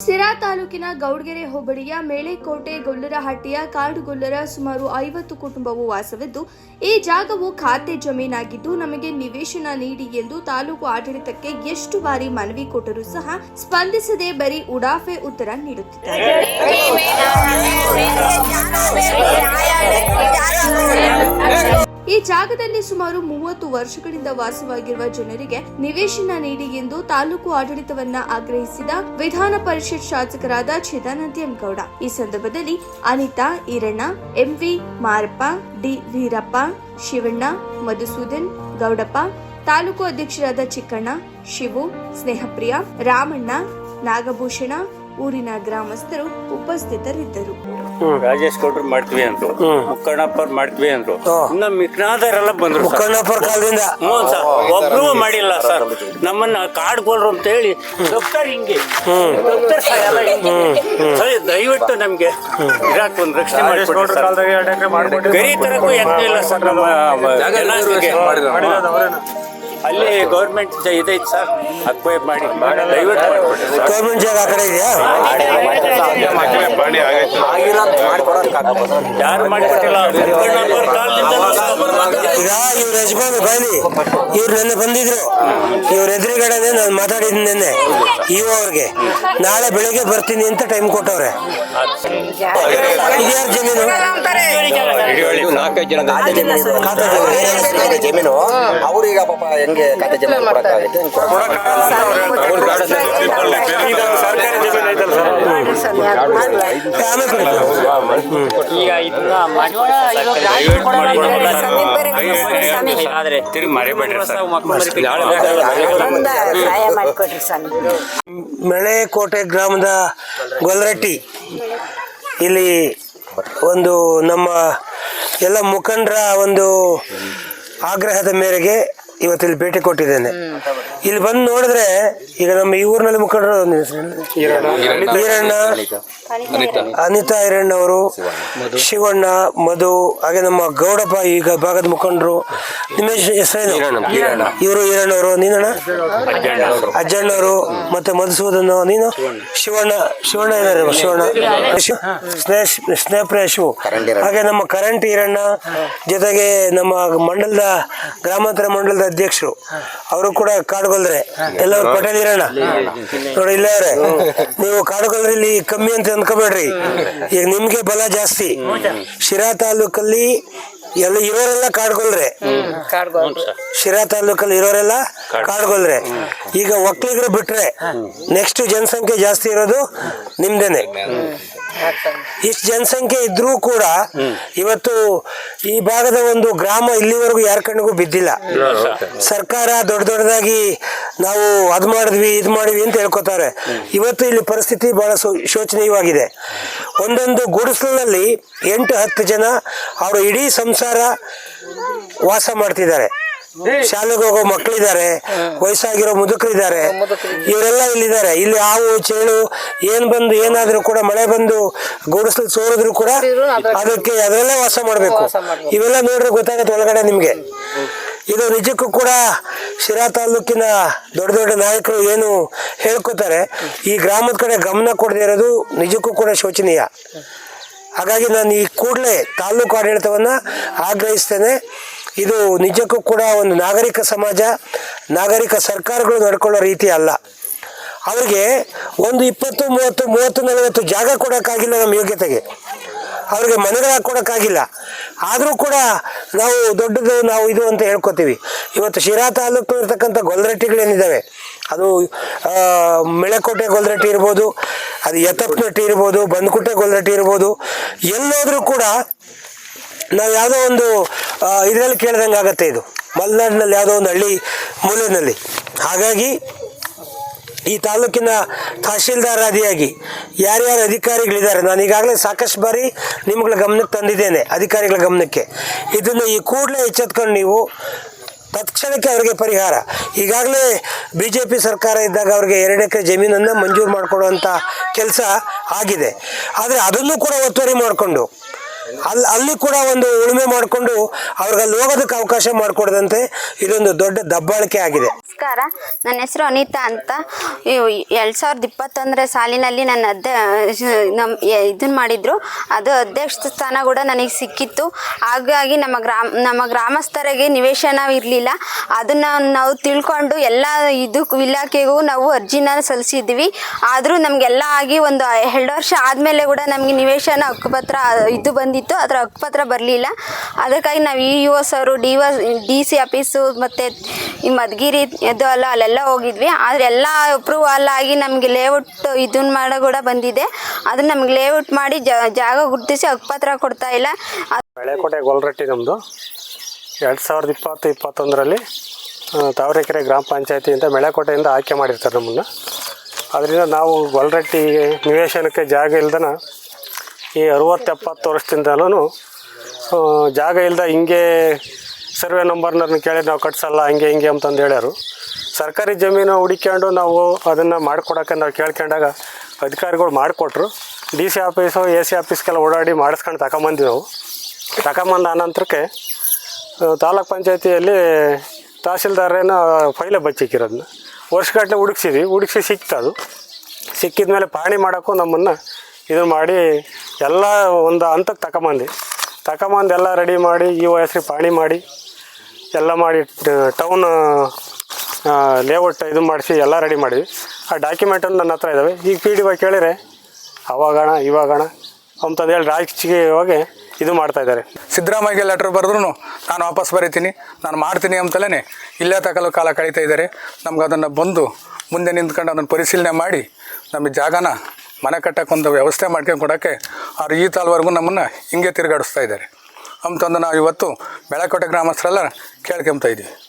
ಸಿರಾ ತಾಲೂಕಿನ ಗೌಡ್ಗೆರೆ ಹೋಬಳಿಯ ಮೇಳೆಕೋಟೆ ಗೊಲ್ಲರಹಟ್ಟಿಯ ಕಾಡುಗೊಲ್ಲರ ಸುಮಾರು ಐವತ್ತು ಕುಟುಂಬವು ವಾಸವಿದ್ದು ಈ ಜಾಗವು ಖಾತೆ ಜಮೀನಾಗಿದ್ದು ನಮಗೆ ನಿವೇಶನ ನೀಡಿ ಎಂದು ತಾಲೂಕು ಆಡಳಿತಕ್ಕೆ ಎಷ್ಟು ಬಾರಿ ಮನವಿ ಕೊಟ್ಟರೂ ಸಹ ಸ್ಪಂದಿಸದೆ ಬರೀ ಉಡಾಫೆ ಉತ್ತರ ನೀಡುತ್ತಿದ್ದಾರೆ ಈ ಜಾಗದಲ್ಲಿ ಸುಮಾರು ಮೂವತ್ತು ವರ್ಷಗಳಿಂದ ವಾಸವಾಗಿರುವ ಜನರಿಗೆ ನಿವೇಶನ ನೀಡಿ ಎಂದು ತಾಲೂಕು ಆಡಳಿತವನ್ನ ಆಗ್ರಹಿಸಿದ ವಿಧಾನ ಪರಿಷತ್ ಶಾಸಕರಾದ ಚಿದಾನಂದ ಎಂಗೌಡ ಈ ಸಂದರ್ಭದಲ್ಲಿ ಅನಿತಾ ಈರಣ್ಣ, ಎಂವಿ ಮಾರಪ್ಪ, ಡಿ ವೀರಪ್ಪ, ಶಿವಣ್ಣ, ಮಧುಸೂದನ್, ಗೌಡಪ್ಪ, ತಾಲೂಕು ಅಧ್ಯಕ್ಷರಾದ ಚಿಕ್ಕಣ್ಣ, ಶಿವು, ಸ್ನೇಹಪ್ರಿಯ, ರಾಮಣ್ಣ, ನಾಗಭೂಷಣ, ಊರಿನ ಗ್ರಾಮಸ್ಥರು ಉಪಸ್ಥಿತರಿದ್ದರು. ರಾಜೇಶ್ ಗೌಡ್ರು ಮಾಡ್ತೀವಿ ಅಂದ್ರು ಮುಕ್ಕಣ್ಣಪ್ಪರ್ ಮಾಡ್ತೀವಿ ಅಂದ್ರು ಇನ್ನ ಮಿಕ್ನಾದರೆಲ್ಲ ಬಂದ್ರು ಮುಕ್ಕಣ್ಣಪ್ಪರ್ ಕಾಲದಿಂದ. ಹ್ಞೂ ಸರ್. ಒಬ್ರು ಮಾಡಿಲ್ಲ ಸರ್. ನಮ್ಮನ್ನ ಕಾಡ್ಕೊಳ್ರು ಅಂತ ಹೇಳಿ ಡಾಕ್ಟರ್ ಹಿಂಗೆ ಡಾಕ್ಟರ್ ಸರ್ ಎಲ್ಲ ಹಿಂಗೆ. ಸರಿ ದಯವಿಟ್ಟು ನಮ್ಗೆ ಇರಾಕ್ ಒಂದು ರಕ್ಷಣೆ ಮಾಡಿ ಸರ್. ಗರಿ ತರಕ್ಕೂ ಯತ್ನ ಇಲ್ಲ ಸರ್ ನಮ್ಮ ಜನಾಂಗಕ್ಕೆ. ಅಲ್ಲಿ ಗೌರ್ಮೆಂಟ್ ಇದೈತೆ ಸರ್. ಅಕ್ವೈರ್ ಮಾಡಿ. ದಯವಿಟ್ಟು ಸರ್. ಗೌರ್ಮೆಂಟ್ ಜಾಗ ಆ ಕಡೆ ಇದೆಯಾ? ಯಾರು ಮಾಡಿಕೊಟ್ಟಿಲ್ಲ? ಕಾಲದಿಂದ ಈಗ ಇವ್ರ ಯಜಮಾನ ಬಾಯ್ಲಿ ಇವ್ರು ನೆನ್ನೆ ಬಂದಿದ್ರು ಇವ್ರ ಎದುರುಗಡೆನೆ ನಾನು ಮಾತಾಡಿದ್ ನೆನ್ನೆ ಇವು ಅವ್ರಿಗೆ ನಾಳೆ ಬೆಳಿಗ್ಗೆ ಬರ್ತೀನಿ ಅಂತ ಟೈಮ್ ಕೊಟ್ಟವ್ರೆ ಇದ್ಯಾರ ಜಮೀನು ಖಾತಾ ಜಮೀನು ಜಮೀನು ಅವ್ರು ಈಗ ಪಾಪ ಹೆಂಗೆ ಖಾತೆ ಜಮೀನು ಕೊಡಕ್ಕಾಗತ್ತೆ ಆಮೇಲೆ. ಈಗ ಇದನ್ನ ಆದ್ರೆ ಕೋಟೆ ಮರಿಬೇಡ್ರಿ ಸರ್. ಸಹಾಯ ಮಾಡಿಕೊಡ್ರಿ ಸ್ವಾಮಿ. ಮೆಳೆಕೋಟೆ ಗ್ರಾಮದ ಗೊಲ್ರಟ್ಟಿ ಇಲ್ಲಿ ಒಂದು ನಮ್ಮ ಎಲ್ಲ ಮುಖಂಡರ ಒಂದು ಆಗ್ರಹದ ಮೇರೆಗೆ ಇವತ್ತು ಇಲ್ಲಿ ಭೇಟಿ ಕೊಟ್ಟಿದ್ದೇನೆ. ಇಲ್ಲಿ ಬಂದು ನೋಡಿದ್ರೆ ಈಗ ನಮ್ಮ ಈ ಊರಿನಲ್ಲಿ ಮುಖಂಡರು. ಈರಣ್ಣ. ಅನಿತಾ. ಹಿರಣ್ಣ ಅವರು ಶಿವಣ್ಣ. ಮಧು. ಹಾಗೆ ನಮ್ಮ ಗೌಡಪ್ಪ ಈಗ ಭಾಗದ ಮುಖಂಡರು. ನಿಮ್ಮ ಹೆಸರೇನು ಇವರು ಈರಣ್ಣವರು ನೀನಣ್ಣ? ಅಜ್ಜಣ್ಣವರು ಮತ್ತೆ ಮಧುಸೂದನ್ ನೀನು? ಶಿವಣ್ಣ. ಶಿವಣ್ಣ ಇದ್ದಾರೆ ಶಿವಣ್ಣ. ಶಿವ- ಸ್ನೇಹ ಸ್ನೇಹಪ್ರಿಯ ಶಿವು. ಹಾಗೆ ನಮ್ಮ ಕರೆಂಟ್ ಈರಣ್ಣ ಜೊತೆಗೆ ನಮ್ಮ ಮಂಡಲದ ಗ್ರಾಮಾಂತರ ಮಂಡಲದ ಅಧ್ಯಕ್ಷರು. ಅವರು ಕೂಡ ಕಾಡುಗೊಲ್ರೆ ಎಲ್ಲರೂ ಪಟೇಲ್ ಈರಣ್ಣ ನೋಡಿ, ಇಲ್ಲ ನೀವು ಕಾಡುಗೊಲ್ರಲ್ಲಿ ಕಮ್ಮಿ ಅಂತ ಅನ್ಕೋಬೇಡ್ರಿ. ಈಗ ನಿಮ್ಗೆ ಬಲ ಜಾಸ್ತಿ. ಶಿರಾ ತಾಲೂಕಲ್ಲಿ ಎಲ್ಲ ಇರೋರೆಲ್ಲ ಕಾಡ್ಗೊಲ್ರೆ. ಶಿರಾ ತಾಲೂಕಲ್ಲಿ ಇರೋರೆಲ್ಲ ಕಾಡ್ಗೊಲ್ರೆ. ಈಗ ಒಕ್ಕಲಿಗರು ಬಿಟ್ರೆ ನೆಕ್ಸ್ಟ್ ಜನಸಂಖ್ಯೆ ಜಾಸ್ತಿ ಇರೋದು ನಿಮ್ದೇನೆ. ಇಷ್ಟು ಜನಸಂಖ್ಯೆ ಇದ್ರೂ ಕೂಡ ಇವತ್ತು ಈ ಭಾಗದ ಒಂದು ಗ್ರಾಮ ಇಲ್ಲಿವರೆಗೂ ಯಾರ ಕಣ್ಣಿಗೂ ಬಿದ್ದಿಲ್ಲ. ಸರ್ಕಾರ ದೊಡ್ಡ ದೊಡ್ಡದಾಗಿ ನಾವು ಅದ್ ಮಾಡಿದ್ವಿ, ಇದು ಮಾಡಿದ್ವಿ ಅಂತ ಹೇಳ್ಕೊತಾರೆ. ಇವತ್ತು ಇಲ್ಲಿ ಪರಿಸ್ಥಿತಿ ಬಹಳ ಶೋಚನೀಯವಾಗಿದೆ. ಒಂದೊಂದು ಗುಡಿಸಲಿನಲ್ಲಿ ಎಂಟು ಹತ್ತು ಜನ ಅವರು ಇಡೀ ಸಂಸಾರ ವಾಸ ಮಾಡ್ತಿದ್ದಾರೆ. ಶಾಲೆಗೆ ಹೋಗೋ ಮಕ್ಕಳಿದ್ದಾರೆ ವಯಸ್ಸಾಗಿರೋ ಮುದುಕರಿದ್ದಾರೆ ಇವರೆಲ್ಲ ಇಲ್ಲಿದ್ದಾರೆ. ಇಲ್ಲಿ ಹಾವು ಚೇಳು ಏನ್ ಬಂದು ಏನಾದ್ರೂ ಕೂಡ ಮಳೆ ಬಂದು ಗುಡಿಸಲು ಸೋರಿದ್ರು ಕೂಡ ಅದಕ್ಕೆ ಅದೆಲ್ಲ ವಾಸ ಮಾಡಬೇಕು. ಇವೆಲ್ಲ ನೋಡ್ರೆ ಗೊತ್ತಾಗತ್ತೆ ಒಳಗಡೆ ನಿಮ್ಗೆ. ಇದು ನಿಜಕ್ಕೂ ಕೂಡ ಶಿರಾ ತಾಲೂಕಿನ ದೊಡ್ಡ ದೊಡ್ಡ ನಾಯಕರು ಏನು ಹೇಳ್ಕೊತಾರೆ ಈ ಗ್ರಾಮದ ಕಡೆ ಗಮನ ಕೊಡದೇ ಇರೋದು ನಿಜಕ್ಕೂ ಕೂಡ ಶೋಚನೀಯ. ಹಾಗಾಗಿ ನಾನು ಈ ಕೂಡಲೇ ತಾಲೂಕು ಆಡಳಿತವನ್ನು ಆಗ್ರಹಿಸ್ತೇನೆ. ಇದು ನಿಜಕ್ಕೂ ಕೂಡ ಒಂದು ನಾಗರಿಕ ಸಮಾಜ, ನಾಗರಿಕ ಸರ್ಕಾರಗಳು ನಡ್ಕೊಳ್ಳೋ ರೀತಿ ಅಲ್ಲ. ಅವರಿಗೆ ಒಂದು ಇಪ್ಪತ್ತು, ಮೂವತ್ತು ಮೂವತ್ತು, ನಲವತ್ತು ಜಾಗ ಕೊಡೋಕ್ಕಾಗಿಲ್ಲ ನಮ್ಮ ಯೋಗ್ಯತೆಗೆ. ಅವ್ರಿಗೆ ಮನೆಗಳು ಹಾಕ್ಕೊಡೋಕ್ಕಾಗಿಲ್ಲ ಆದರೂ ಕೂಡ ನಾವು ದೊಡ್ಡದು ನಾವು ಇದು ಅಂತ ಹೇಳ್ಕೊತೀವಿ. ಇವತ್ತು ಶಿರಾ ತಾಲೂಕು ಇರ್ತಕ್ಕಂಥ ಗೊಲ್ರಟ್ಟಿಗಳೇನಿದ್ದಾವೆ ಅದು ಮೆಳೆಕೋಟೆ ಗೊಲ್ರಟ್ಟಿ ಇರ್ಬೋದು, ಅದು ಯತಪ್ನಟ್ಟಿ ಇರ್ಬೋದು, ಬಂದ್ಕುಟೆ ಗೊಲ್ರಟ್ಟಿ ಇರ್ಬೋದು, ಎಲ್ಲೋದ್ರೂ ಕೂಡ ನಾವು ಯಾವುದೋ ಒಂದು ಇದರಲ್ಲಿ ಕೇಳ್ದಂಗೆ ಆಗತ್ತೆ ಇದು. ಮಲೆನಾಡಿನಲ್ಲಿ ಯಾವುದೋ ಒಂದು ಹಳ್ಳಿ ಮೂಲೆಯಲ್ಲಿ ಹಾಗಾಗಿ ಈ ತಾಲೂಕಿನ ತಹಶೀಲ್ದಾರ್ ಆದಿಯಾಗಿ ಯಾರ್ಯಾರು ಅಧಿಕಾರಿಗಳಿದ್ದಾರೆ, ನಾನು ಈಗಾಗಲೇ ಸಾಕಷ್ಟು ಬಾರಿ ನಿಮ್ಗಳ ಗಮನಕ್ಕೆ ತಂದಿದ್ದೇನೆ, ಅಧಿಕಾರಿಗಳ ಗಮನಕ್ಕೆ. ಇದನ್ನು ಈ ಕೂಡಲೇ ಎಚ್ಚೆತ್ಕೊಂಡು ನೀವು ತತ್ಕ್ಷಣಕ್ಕೆ ಅವರಿಗೆ ಪರಿಹಾರ. ಈಗಾಗಲೇ ಬಿ ಜೆ ಪಿ ಸರ್ಕಾರ ಇದ್ದಾಗ ಅವ್ರಿಗೆ ಎರಡು ಎಕರೆ ಜಮೀನನ್ನು ಮಂಜೂರು ಮಾಡಿಕೊಡುವಂಥ ಕೆಲಸ ಆಗಿದೆ. ಆದರೆ ಅದನ್ನು ಕೂಡ ಒತ್ತುವರಿ ಮಾಡಿಕೊಂಡು ಅಲ್ಲಿ ಅಲ್ಲಿ ಕೂಡ ಒಂದು ಉಳುಮೆ ಮಾಡಿಕೊಂಡು ಅವ್ರಿಗೆ ಅಲ್ಲಿ ಹೋಗೋದಕ್ಕೆ ಅವಕಾಶ ಮಾಡಿಕೊಡದಂತೆ ಇದೊಂದು ದೊಡ್ಡ ದಬ್ಬಾಳಿಕೆ ಆಗಿದೆ. ನಮಸ್ಕಾರ. ನನ್ನ ಹೆಸರು ಅನಿತಾ ಅಂತ. ಎರಡು ಸಾವಿರದ ಇಪ್ಪತ್ತೊಂದರ ಸಾಲಿನಲ್ಲಿ ನನ್ನ ಅಧ್ಯ ನಮ್ಮ ಇದನ್ನ ಮಾಡಿದ್ರು. ಅದು ಅಧ್ಯಕ್ಷ ಸ್ಥಾನ ಕೂಡ ನನಗೆ ಸಿಕ್ಕಿತ್ತು. ಹಾಗಾಗಿ ನಮ್ಮ ಗ್ರಾಮ, ನಮ್ಮ ಗ್ರಾಮಸ್ಥರಿಗೆ ನಿವೇಶನ ಇರಲಿಲ್ಲ. ಅದನ್ನು ನಾವು ತಿಳ್ಕೊಂಡು ಎಲ್ಲ ಇದು ಇಲಾಖೆಗೂ ನಾವು ಅರ್ಜಿನ ಸಲ್ಲಿಸಿದ್ವಿ. ಆದರೂ ನಮಗೆಲ್ಲ ಆಗಿ ಒಂದು ಎರಡು ವರ್ಷ ಆದಮೇಲೆ ಕೂಡ ನಮಗೆ ನಿವೇಶನ ಹಕ್ಕುಪತ್ರ ಇದು ಬಂದಿತ್ತು ಅದರ ಹಕ್ಕುಪತ್ರ ಬರಲಿಲ್ಲ. ಅದಕ್ಕಾಗಿ ನಾವು ಇ ಯು ಎಸ್ ಅವರು ಡಿ ವಸ್ ಡಿ ಸಿ ಆಫೀಸು ಮತ್ತು ಈ ಮಧುಗಿರಿ ಅದು ಅಲ್ಲ, ಅಲ್ಲೆಲ್ಲ ಹೋಗಿದ್ವಿ. ಆದರೆ ಎಲ್ಲ ಅಪ್ರೂವಲ್ ಆಗಿ ನಮಗೆ ಲೇಔಟ್ ಇದನ್ನ ಮಾಡೋ ಕೂಡ ಬಂದಿದೆ. ಅದು ನಮ್ಗೆ ಲೇಔಟ್ ಮಾಡಿ ಜಾಗ ಗುರುತಿಸಿ ಹಕ್ಕುಪತ್ರ ಕೊಡ್ತಾ ಇಲ್ಲ. ಬೆಳೆಕೋಟೆ ಗೋಲ್ರಟ್ಟಿ ನಮ್ಮದು ಎರಡು ಸಾವಿರದ ಇಪ್ಪತ್ತು, ಇಪ್ಪತ್ತೊಂದರಲ್ಲಿ ತಾವರೆಕೆರೆ ಗ್ರಾಮ ಪಂಚಾಯತಿಯಿಂದ ಮೆಳೆಕೋಟೆಯಿಂದ ಆಯ್ಕೆ ಮಾಡಿರ್ತಾರೆ ನಮ್ಮನ್ನು. ಅದರಿಂದ ನಾವು ಗೊಲ್ರಟ್ಟಿ ನಿವೇಶನಕ್ಕೆ ಜಾಗ ಇಲ್ದನ ಈ ಅರುವತ್ತು ಎಪ್ಪತ್ತು ವರ್ಷದಿಂದಲೂ ಜಾಗ ಇಲ್ಲದ ಹಿಂಗೆ ಸರ್ವೆ ನಂಬರ್ನವ್ರನ್ನ ಕೇಳಿ ನಾವು ಕಟ್ಸಲ್ಲ, ಹಂಗೆ ಹಿಂಗೆ ಅಂತಂದು ಹೇಳ್ಯಾರು. ಸರ್ಕಾರಿ ಜಮೀನು ಹುಡಿಕೊಂಡು ನಾವು ಅದನ್ನು ಮಾಡ್ಕೊಡೋಕೆ ನಾವು ಕೇಳ್ಕೊಂಡಾಗ ಅಧಿಕಾರಿಗಳು ಮಾಡಿಕೊಟ್ರು. D C office, A C ಆಫೀಸ್ಗೆಲ್ಲ ಓಡಾಡಿ ಮಾಡಿಸ್ಕೊಂಡು ತಗೊಂಬಂದ್ವಿ ನಾವು ತಗೊಂಬಂದ ಆನಂತರಕ್ಕೆ ತಾಲೂಕ್ ಪಂಚಾಯತಿಯಲ್ಲಿ ತಹಸೀಲ್ದಾರೇನ ಫೈಲೇ ಬಚ್ಚಿಕ್ಕಿರೋದನ್ನ ವರ್ಷಗಟ್ಟಲೆ ಹುಡುಕ್ಸಿದ್ವಿ, ಹುಡುಕ್ಸಿ ಸಿಕ್ತದು. ಸಿಕ್ಕಿದ ಮೇಲೆ ಪಹಣಿ ಮಾಡೋಕ್ಕೂ ನಮ್ಮನ್ನು ಇದು ಮಾಡಿ ಎಲ್ಲ ಒಂದು ಹಂತಕ್ಕೆ ತಗೊಂಬಂದು ತಗೊಂಬಂದು ಎಲ್ಲ ರೆಡಿ ಮಾಡಿ ಈ ವಯಸ್ಸಿಗೆ ಪಾಣಿ ಮಾಡಿ, ಎಲ್ಲ ಮಾಡಿ ಟೌನ್ ಲೇಔಟ್ ಇದು ಮಾಡಿಸಿ ಎಲ್ಲ ರೆಡಿ ಮಾಡಿದ್ವಿ. ಆ ಡಾಕ್ಯುಮೆಂಟನ್ನು ನನ್ನ ಹತ್ರ ಇದ್ದಾವೆ ಈಗ ಪಿ ಡಿ ಒ ಕೇಳಿದರೆ, ಅವಾಗಣ, ಇವಾಗಣ, ಅಂತಂದು ಹೇಳಿ ರಾಜಕೀಯ ಹೋಗಿ ಇದು ಮಾಡ್ತಾ ಇದ್ದಾರೆ. ಸಿದ್ದರಾಮಯ್ಯಗೆ ಲೆಟ್ರ್ ಬರೆದ್ರು ನಾನು ವಾಪಸ್ ಬರೀತೀನಿ, ನಾನು ಮಾಡ್ತೀನಿ ಅಂತಲೇ ಇಲ್ಲೇ ತಗಲು ಕಾಲ ಕಳೀತಾ ಇದ್ದಾರೆ. ನಮ್ಗೆ ಅದನ್ನು ಬಂದು ಮುಂದೆ ನಿಂತ್ಕೊಂಡು ಅದನ್ನು ಪರಿಶೀಲನೆ ಮಾಡಿ ನಮಗೆ ಜಾಗನ ಮನೆ ಕಟ್ಟಕ್ಕೊಂದು ವ್ಯವಸ್ಥೆ ಮಾಡ್ಕೊಂಡು ಕೊಡೋಕ್ಕೆ ಅವ್ರು ಈ ತಾಲ್ವರೆಗೂ ನಮ್ಮನ್ನು ಹಿಂಗೆ ತಿರುಗಾಡಿಸ್ತಾ ಇದ್ದಾರೆ. ಅಂತಂದು ನಾವು ಇವತ್ತು ಬೆಳಕೋಟೆ ಗ್ರಾಮಸ್ಥರೆಲ್ಲ ಕೇಳ್ಕೊಂತ ಇದ್ದೀವಿ.